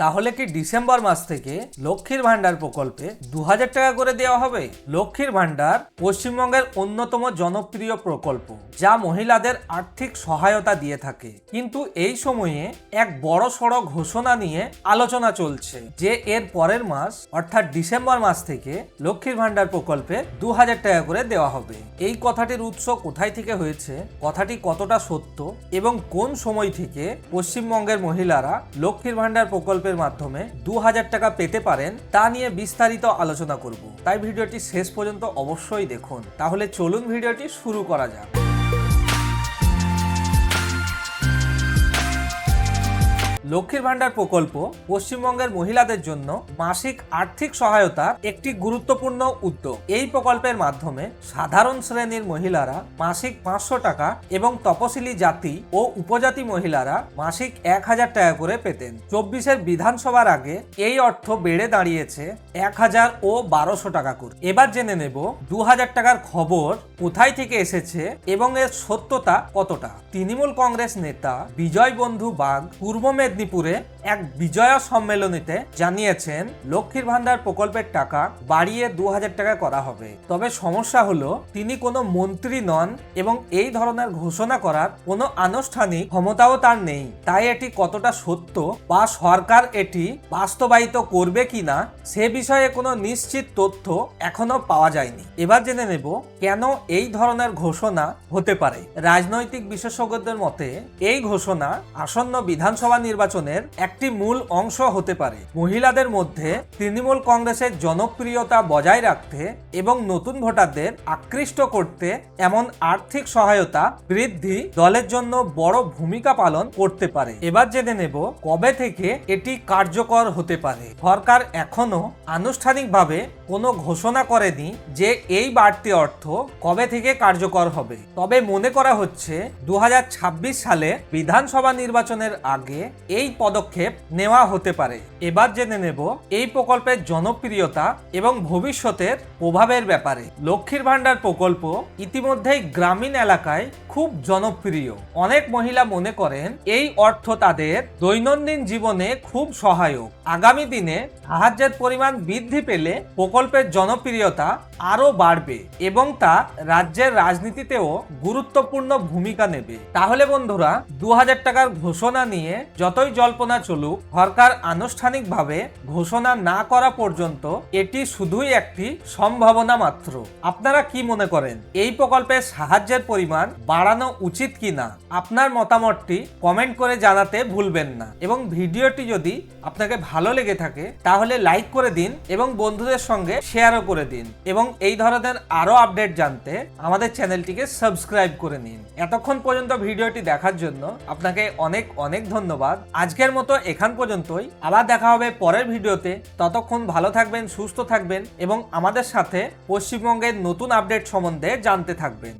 তাহলে কি ডিসেম্বর মাস থেকে লক্ষ্মীর ভান্ডার প্রকল্পে দু হাজার টাকা করে দেওয়া হবে? লক্ষ্মীর ভান্ডার পশ্চিমবঙ্গের অন্যতম জনপ্রিয় প্রকল্প, যা মহিলাদের আর্থিক সহায়তা দিয়ে থাকে। কিন্তু এই সময়ে এক বড় সড় ঘোষণা নিয়ে আলোচনা চলছে যে এর পরের মাস, অর্থাৎ ডিসেম্বর মাস থেকে লক্ষ্মীর ভান্ডার প্রকল্পে দু হাজার টাকা করে দেওয়া হবে। এই কথাটির উৎস কোথায় থেকে হয়েছে? কথাটি কতটা সত্য? এবং কোন সময় থেকে পশ্চিমবঙ্গের মহিলারা লক্ষ্মীর ভান্ডার প্রকল্পের মাধ্যমে দু হাজার টাকা পেতে পারেন, তা নিয়ে বিস্তারিত আলোচনা করব। তাই ভিডিওটি শেষ পর্যন্ত অবশ্যই দেখুন। তাহলে চলুন ভিডিওটি শুরু করা যাক। লক্ষ্মীর ভান্ডার প্রকল্প পশ্চিমবঙ্গের মহিলাদের জন্য মাসিক আর্থিক সহায়তার একটি গুরুত্বপূর্ণ উদ্যোগ। এই প্রকল্পের মাধ্যমে সাধারণ শ্রেণির মহিলারা মাসিক পাঁচশো টাকা এবং তপশিলি জাতি ও উপজাতি মহিলারা মাসিক এক হাজার টাকা করে পেতেন। চব্বিশের বিধানসভার আগে এই অর্থ বেড়ে দাঁড়িয়েছে এক হাজার ও বারোশো টাকা করে। এবার জেনে নেব দু হাজার টাকার খবর কোথায় থেকে এসেছে এবং এর সত্যতা কতটা। তৃণমূল কংগ্রেস নেতা বিজয় বন্ধু বাগ পূর্ব মেদিনীপুরে এক বিজয়া সম্মেলনীতে জানিয়েছেন, লক্ষ্মীর ভান্ডার প্রকল্পের টাকা বাড়িয়ে দু হাজার টাকা করা হবে। তবে সমস্যা হলো, তিনি কোনো মন্ত্রী নন এবং এই ধরনের ঘোষণা করার কোনো আনুষ্ঠানিক ক্ষমতাও তার নেই। তাই এটি কতটা সত্য বা সরকার এটি বাস্তবায়িত করবে কিনা, সে বিষয়ে কোনো নিশ্চিত তথ্য এখনও পাওয়া যায়নি। এবার জেনে নেব, কেন এই ধরনের ঘোষণা হতে পারে। রাজনৈতিক বিশেষজ্ঞদের মতে, এই ঘোষণা আসন্ন বিধানসভা নির্বাচনের একটি মূল অংশ হতে পারে। মহিলাদের মধ্যে তৃণমূল কংগ্রেসের জনপ্রিয়তা বজায় রাখতে এবং নতুন ভোটারদের আকৃষ্ট করতে এমন আর্থিক সহায়তা বৃদ্ধি দলের জন্য বড় ভূমিকা পালন করতে পারে। এবার জেনে নেব কবে থেকে এটি কার্যকর হতে পারে। সরকার এখনও আনুষ্ঠানিকভাবে কোনো ঘোষণা করেনি যে এই বাড়তি অর্থ কবে থেকে কার্যকর হবে। তবে মনে করা হচ্ছে দু হাজার ছাব্বিশ সালে বিধানসভা নির্বাচনের আগে এই পদক্ষেপ নেওয়া হতে পারে। এবার জেনে নেব এই প্রকল্পের জনপ্রিয়তা এবং ভবিষ্যতের প্রভাবের ব্যাপারে। লক্ষ্মীর ভাণ্ডার প্রকল্প ইতিমধ্যেই গ্রামীণ এলাকায় খুব জনপ্রিয়। অনেক মহিলা মনে করেন এই অর্থ তাদের দৈনন্দিন জীবনে খুব সহায়ক। আগামী দিনে সাহায্যের পরিমাণ বৃদ্ধি পেলে প্রকল্পের জনপ্রিয়তা আরও বাড়বে এবং তা রাজ্যের রাজনীতিতেও গুরুত্বপূর্ণ ভূমিকা নেবে। তাহলে বন্ধুরা দু হাজার টাকার ঘোষণা নিয়ে যতই জল্পনা চলুক, সরকার আনুষ্ঠানিকভাবে ঘোষণা না করা পর্যন্ত এটি শুধুই একটি সম্ভাবনা মাত্র। আপনারা কি মনে করেন? এই প্রকল্পের সাহায্যের পরিমাণ বাড়ানো উচিত কি না আপনার মতামতটি কমেন্ট করে জানাতে ভুলবেন না। এবং ভিডিওটি যদি আপনাকে ভালো লেগে থাকে, তাহলে লাইক করে দিন এবং বন্ধুদের সঙ্গে শেয়ারও করে দিন। এবং এই ধরনের আরও আপডেট জানতে আমাদের চ্যানেলটিকে সাবস্ক্রাইব করে নিন। এতক্ষণ পর্যন্ত ভিডিওটি দেখার জন্য আপনাকে অনেক অনেক ধন্যবাদ। আজকের মতো এখান পর্যন্তই। আবার দেখা হবে পরের ভিডিওতে। ততক্ষণ ভালো থাকবেন, সুস্থ থাকবেন এবং আমাদের সাথে পশ্চিমবঙ্গের নতুন আপডেট সম্বন্ধে জানতে থাকবেন।